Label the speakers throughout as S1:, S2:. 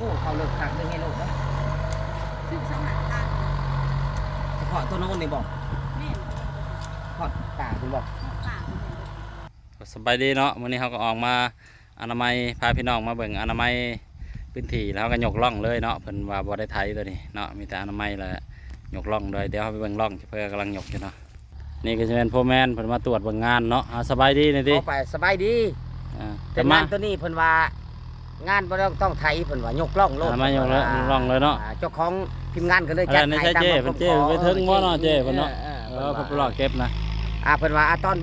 S1: อ้เขาเลิกคักเรื่องไงโลกเนาะ
S2: ถึงสถานการณ์
S1: เฉพาะตัวโน้นนี่บอก
S2: แม่น
S1: เฉพาะป่าคุณบอก
S2: ป่าเป็นไง
S3: สบายดีเนาะวันนี้เขาก็ออกมาอนามัยพาพี่น้องมาเบิ่งอนามัยพื้นที่แล้วเขาก็ยกล่องเลยเนาะเพิ่นว่าบ่ได้ไทยตัวนี้เนาะมีแต่อนามัยแหละยกล่องเลยเดี๋ยวเขาไปเบิ่งล่องเพื่อกำลังยกอยู่เนาะนี่ก็จะเป็นพ่อแม่นเพิ่นมาตรวจเบิ่งงานเนาะอ่าสบายดีนี่ติ
S1: เอาไปสบายดี
S3: อ่า
S1: แต่
S3: แต่มางา
S1: นตัวนี้เพิ่นว่า งานบ่ต้องต้องไทยเพิ่นว่ายกล่องโลด
S3: อามายกแล้วล่องเลยเนาะ
S1: อ่เจ้าของทีมงานก็เลย
S3: อะไร
S1: จัด
S3: นี่
S1: ให้
S3: ใช่
S1: ตาม
S3: เจ้
S1: ความ
S3: เพิ่นเจ้
S1: ขอ
S3: ไปถึงบ่เนาะเจ้เพิ่นเนาะ
S1: ออ
S3: เอ
S1: เอ
S3: อ
S1: อ
S3: เพิ่น
S1: เพิ่น
S3: ไปรอเก็บนะ
S1: อ่าเพิ่นว่าอะตอน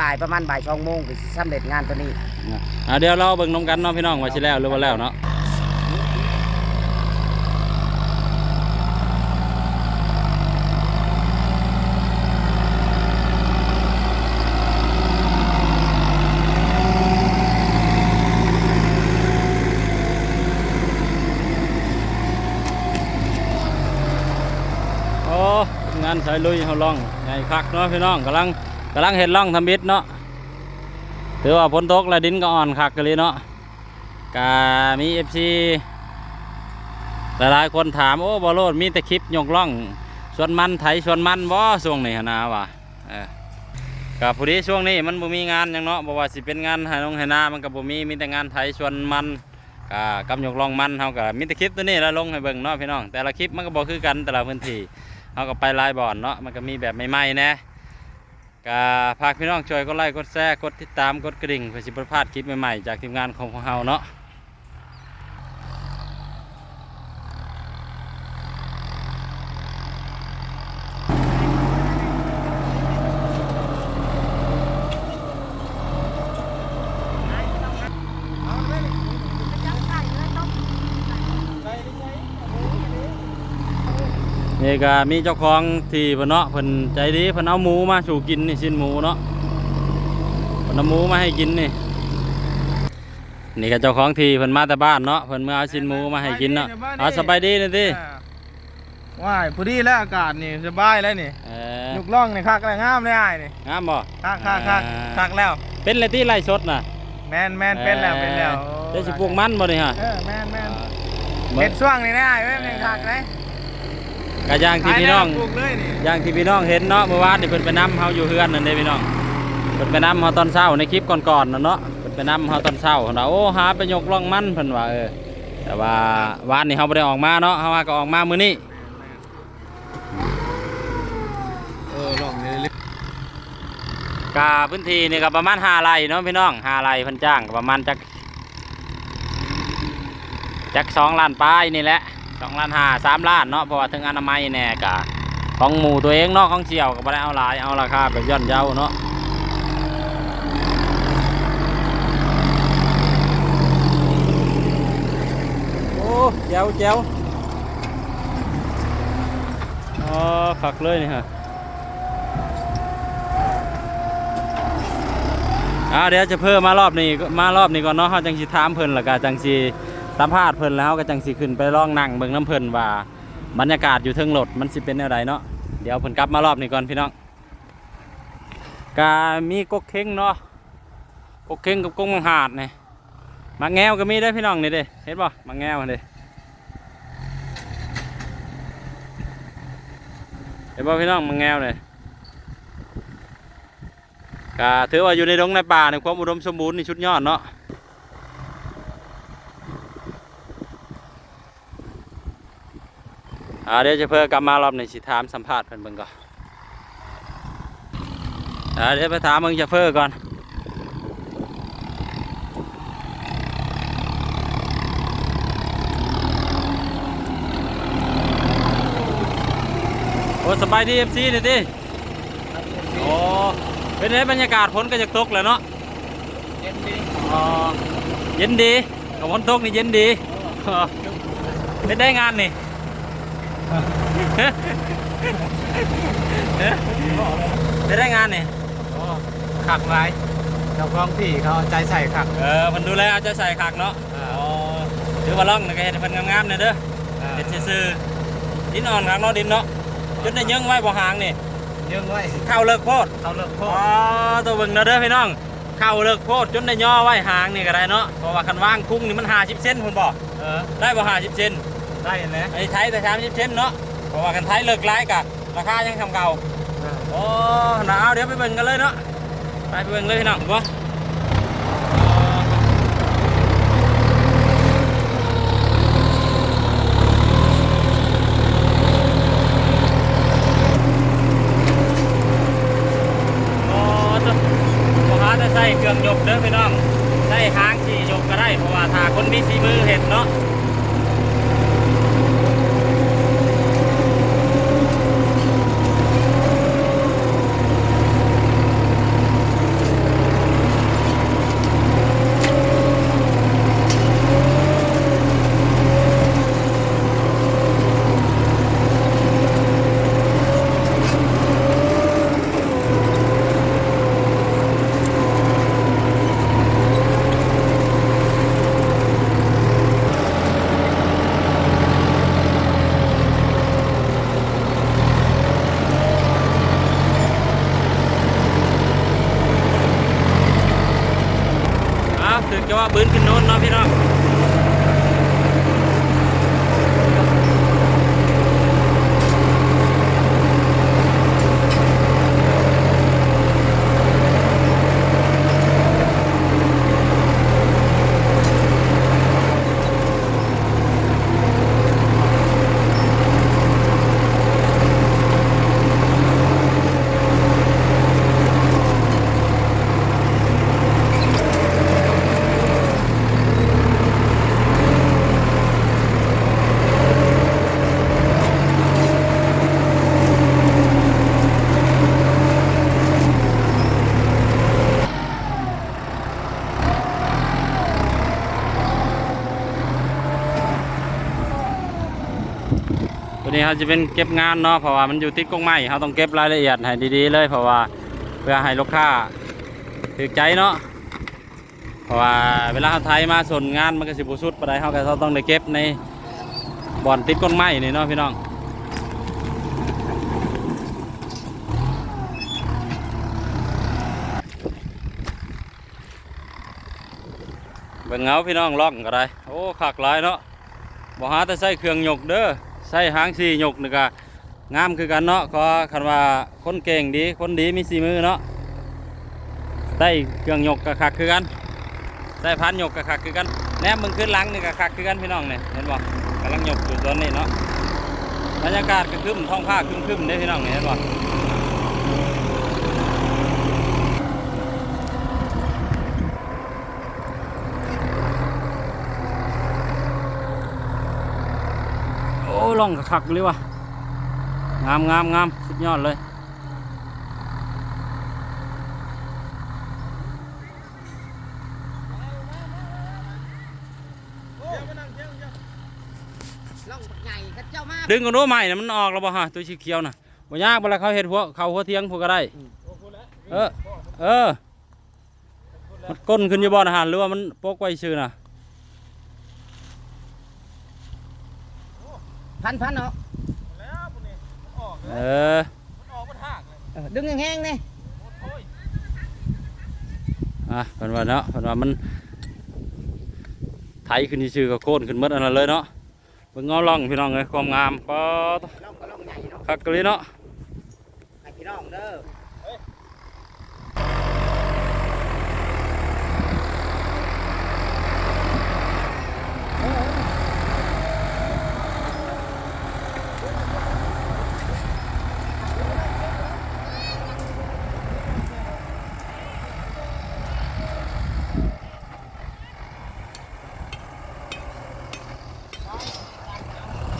S1: บ่ายๆประมาณบ่าย2โมงก็สิสำเร็จงานตัวนี้
S3: อ่าเดี๋ยวเราเบิ่งน้กันเนาะพี่น้องว่าสิแล้วหรือบ่แล้วเนาะ โอ้งานสายลุยเขาล่องใหญ่คักเนาะพี่น้องกำลังกำลังเห็นล่องทำบิดเนาะถือว่าฝนตกแล้วดินก็อ่อนคักกันเลยเนาะกามีเอฟซีหลายๆคนถามโอ้บอโลดมีแต่คลิปยกล่องส่วนมันไถส่วนมันบ่ช่วงนี้นะวะกับพอดีช่วงนี้มันบ่มีงานยังเนาะบ่ว่าสิเป็นงานไหนงไหนามันก็บ่มีมีแต่งานไถส่วนมันก็กำยกล่องมันเฮาก็มีแต่คลิปตัวนี้แล้วลงให้เบิ่งเนาะพี่น้องแต่ละคลิปมันก็บ่คือกันแต่ละพื้นที่ เอาก็ไปลายบ่อนเนาะมันก็มีแบบใหม่ๆนะก็พากพี่น้องช่วยกดไลค์กดแชร์กดติดตามกดกระดิ่งเพื่อสิบพลาดคลิปใหม่ๆจากทีมงานของพวกเฮาเนาะ
S2: จับไก่เลยต้อง
S3: นี่ก็มีเจ้าของที่เพิ่นเนาะเพิ่นใจดีเพิ่นเอาหมูมาสู่กินนี่ชิ้นหมูเนาะเพิ่นเอาหมูมาให้กินนี่ นี่ก็เจ้าของที่เพิ่นมาแต่บ้านเนาะเพิ่นมาเอาชิ้นหมูมาให้กินเนาะเอาสบายดีนี่ติ
S4: ว้ายพอดีแล้วอากาศนี่สบายแล้วนี่
S3: เออ
S4: ยุกล่องนี่คักแล้วงามเลยอ้ายนี่
S3: งามบ่
S4: คักคักคักคักแล้ว
S3: เป็นเลยที่ไล่สดน่ะ
S4: แมนแมนเป็นแล้วเป็นแล้ว
S3: ได้สิปลูกมันบ่นี่ฮะ
S4: เออแมนแมน
S3: เบิ
S4: เห็
S3: ด
S4: ดช่วงนี่นะอ้ายเว้ยเป็นคักเลย
S3: กะอย่างที่พี่น้อง
S4: ขายแล้วปลูกเลยนี่
S3: อย่างที่พี่น้องเห็นเนาะเมื่อวานนี่เพิ่นไปนํเฮาอยู่เฮือนนั่นเด้พี่น้องเพิ่นไปนํเฮาตอนเช้าในคลิปก่อนๆนั่นเนาะเพิ่นไปนํเฮาตอนเช้าเพิ่นว่าโอ้หาไปยกล่องมันเพิ่นว่าเออแต่ว่าวานนี่เฮาบ่ได้ออกมาเนาะเฮาว่าก็ออกมามื้อนี้
S4: เออลองนี่
S3: กะพื้นที่นี่ก็ประมาณ5ไร่เนาะพี่น้อง5ไร่เพิ่นจ้างก็ประมาณจักจัก2ล้านปลายนี่แหละ 2ล้าน5 3ล้านเนาะเพราะว่าถึงอนามัยแน่กะของหมูตัวเองเนาะของเสี่ยวก็บ่ได้เอาหลายเอาราคาแบบย่อนเยาเนาะโอ้เจ้าเจ้าอ๋อฝักเลยนี่ฮะอ่าเดี๋ยวจะเพิ่มมารอบนี้มารอบนี้ก่อนเนาะเขาจังสิถามเพิ่นแล้วก็จังสิ สัมภาษณ์เพิ่นแล้วก็จังสิขึ้นไปลองนั่งเบิ่งน้ำเพิ่นว่าบรรยากาศอยู่เทิงรถมันสิเป็นแนวใดเนาะเดี๋ยวเพิ่นกลับมารอบนี้ก่อนพี่น้องกามีกกเข่งเนาะกกเข่งกับกกมังหาดนี่มังแงวก็มีเด้พี่น้องนี่เด้เห็นป่มังแงวเด้เห็นป่พี่น้องมังแงวเลยก็ถือว่าอยู่ในดงในป่าในความอุดมสมบูรณ์นี่ชุดยอดเนาะ อ่าเดี๋ยวจะเพิ่มกลับมารอบในสิถามสัมภาษณ์เพิ่นเบิ่งก่อนอ่าเดี๋ยวไปถามมึงจะเพิ่มก่อนโอ้สบายดีเอฟซีนี่ดิโอ้เป็นไงบรรยากาศฝนก็จะตกแล้วเนาะ
S4: เย็นดี
S3: อ๋อเย็นดีกับฝนตกนี่เย็นดีเออเป็นได้งานนี่ เป็นได้งานนี่
S4: โอ้คักหลายเจ้าของที่เขาเอาใจใส่คัก
S3: เออมันดูแลเอาใจใส่คักเนาะอ๋อถือว่าล่องนี่ก็เห็นเพิ่นงามๆเนี่ยเด้อ
S4: อ่า
S3: เห็นซื่อๆดินอ่อนคักเนาะดินเนาะจนได้ยังไว้บ่หางนี่
S4: เยื่องไว้
S3: เข้าเลิกโพด
S4: เขาเลิกโค
S3: อ๋
S4: ต
S3: อ
S4: ร
S3: ตัวเบิ่งเด้อเด้อพี่น้องเข้าเลิกโพดจนได้ย่อไว้หางนี่ก็ได้เนาะเพราะว่าคันว่างคุ้งนี่มัน50เซนคุณบอก
S4: เออ
S3: ได้บ่50เซน
S4: ได้นะ
S3: ไอ้ไทยแต่30เซนเนาะเพราะว่ากันไทยเลิกร้ายกะราคายังทำเก่าโอ้หนาวเดี๋ยวไปเบิ่งกันเลยเนาะไปไปเบิ่งเลยพี่น้องบ่โอ้ตัวบ่หาแต่ใส่เครื่องยกเด้อพี่น้องใส่หางขี่ยกก็ได้เพราะว่าถ้าคนมีสีมือเห็นเนาะ อ้าวถึงจะว่าบืนขึ้นโน้นเนาะพี่น้อง นี้เขาจะเป็นเก็บงานเนาะเพราะว่ามันอยู่ติดกงไม้เขาต้องเก็บรายละเอียดให้ดีๆเลยเพราะว่าเพื่อให้ลูกค้าถือใจเนาะเพราะว่าเวลาเขาไทยมาส่วนงานมันก็สิบุสุดปานใดเขาก็ต้องได้เก็บในบ่อนติดกงไม้นี่เนาะพี่น้องเบิ่งเงาพี่น้องล่องก็ได้โอ้ขากหลายเนาะบ่หาแต่ใส่เครื่องยกเด้อ ส่หางสีหยกนี่ก็งามคือกันเนาะก็คันว่าคนเก่งดีคนดีมีสีมือเนาะใส่เครื่องยกก็คักคือกันใส่พันยกก็คักคือกันแนบมึงขึ้นหลังนี่ก็คักคือกันพี่น้องเนี่ยเห็นบ่กำลังหยกอยู่ตอนนี้เนาะบรรยากาศก็คึ้มท้องฟ้าครึ้มๆเด้พี่น้องนี่เห็นบ่ ล่องก็คักเลยว่ะงามงามงามสุดยอดเลย
S1: ล่องบักใหญ่เขาเจ้ามา
S3: ดึงกันรู้ใหม่นะมันออกแล้วบ่ฮะตัวสีเขียวน่ะบ่ยากบ่ละเขาเฮ็ดหัวเขาหัวเทียงพวกก็ได้ เออ เออ มันก้นขึ้นอยู่บ่นะฮะหรือว่ามันโปกไว้ซื่อน่ะ
S1: พันพันเนาะ
S4: แล้วพวกนี้มันออก
S3: เอ
S4: เลย
S3: อ
S4: มันออกมันหักเลย
S1: เออดึงแห้งๆนี่
S4: โอ้ย
S3: อะเพิ่นว่าเนาะเพิ่นว่ามันไถขึ้นซื่อๆก็โค่นขึ้นหมดอันนั้นเลยเนาะเบิ่งเงาล่องพี่น้องเอ้ยความงามก็
S1: ล่องก็ล่องใหญ่เนาะ
S3: คักกะเลยเนาะ
S1: ให้พี่น้องเด้อ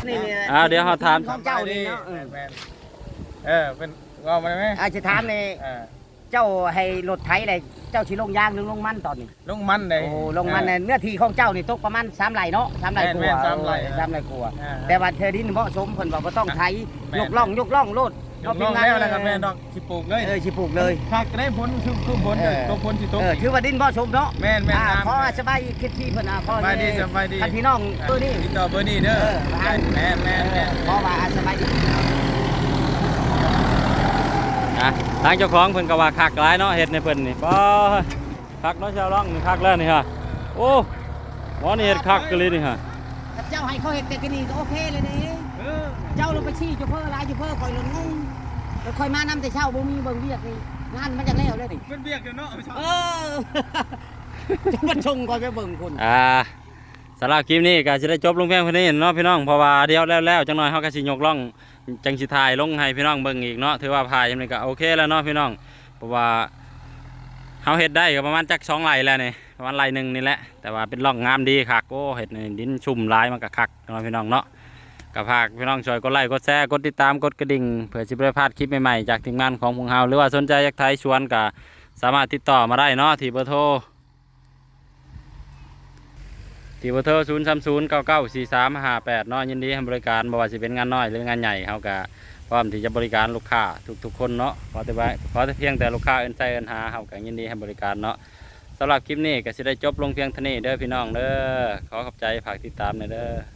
S1: นี่นี่
S3: อ่าเดี๋ยวเฮาถาม
S1: ของเจ้านี่เนาะเออ
S4: แมนเออเป็นว่ามาได้ไหม
S1: อาจจะถามใน
S4: เออ
S1: เจ้าให้รถไถอะไรเจ้าชิลงยางหรือลงมันตอนนี้
S4: ลงมันเลย
S1: โอ้ลงมันเนี่ยเนื้อที่ของเจ้านี่ตกประมาณสามไร่เนาะสามไร่ก
S4: แม่
S1: ว่าน
S4: ๆสามไร่
S1: เออสามไร่กว่า
S4: อ่า
S1: แต่ว่าเธอดินเหมาะสมเพิ่นบอกว่าต้องไถ
S4: แม่น
S1: ยกล่องยกล่องโลด
S4: ยกลงแล้วนะครับแม่ดอกสิปลูกเลย
S1: เออสิปลูกเลย
S4: หักได้ผลคือคือผลเลยตัวผลสิตก
S1: เออถือว่าดินเหมาะสมเนาะ
S4: แม่นแม่น
S1: อ่า
S4: งาม
S1: ขอสบายคิดที่เพิ่นอะขอ
S4: สบายดีสบายดี
S1: ท่านพี่น้องตัวนี้
S4: ติดต่อเบอร์นี้เด้อ
S1: เออ
S4: แม่นแม่นแม่น
S1: ขอว่าสบายดี
S3: อะ ทางเจ้าของเพิ่นก็ว่าคักหลายเนาะเฮ็ดในเพิ่นนี่บ่คักเนาะชาวร่องนี่คักแล้วนี่ฮะโอ้หมอนี่เห็ดคักกันเลยนี่ฮะ
S1: ถ้าเจ้าให้เขาเห็ดแต่กนี่ก็โอเคเลยนี่
S4: เออ
S1: เจ้าลงไปชี้จุเพื่ออะไรจุเพื่อคอยหลงงงแล้วคอยมานำแต่เช้าบ่มีเบิ่งเวียกนี่งานมันจะแล้วเลยนี่
S4: เป็นเบียกอยู่เนาะ
S1: เออจะมาชงคอยไปเบิ่งคน
S3: อ่าสำหรับคลิปนี้ก็จะได้จบลงเพียงเท่านี้เนาะพี่น้องเพราะว่าเดียวแล้วแล้วจังหน่อยเฮาก็สิยกล่อง จังสิถ่ายลงให้พี่น้องเบิ่งอีกเนาะถือว่าพายจังไดก็โอเคแล้วเนาะพี่น้องเพราะว่าเฮาเฮ็ดได้ก็ประมาณจักสองไร่แล้วนี่ประมาณไร่หนึ่งนี่แหละแต่ว่าเป็นร่องงามดีคักโอ้เฮ็ดในดินชุ่มลายมันก็คักเนาะพี่น้องเนาะก็ฝากพี่น้องช่วยกดไลค์กดแชร์กดติดตามกดกระดิ่งเพื่อสิบ่ได้พลาดคลิปใหม่ๆจากทีมงานของพวกเฮาหรือว่าสนใจอยากถ่ายชวนก็สามารถติดต่อมาได้เนาะที่เบอร์โทร ที่เบอร์โทรศูนย์สามศูนย์เก้าสี่สามห้าแปดเนาะยินดีให้บริการบ่ว่าสิเป็นงานน้อยหรืองานใหญ่เขาก็พร้อมที่จะบริการลูกค้าทุกๆคนเนาะขอแต่ว่าขอแต่เพียงแต่ลูกค้าเอินใจเอินหาเขาก็ยินดีให้บริการเนาะสำหรับคลิปนี้ก็สิได้จบลงเพียงเท่านี้เด้อพี่น้องเด้อขอขอบใจฝากติดตามหน่อยเด้อ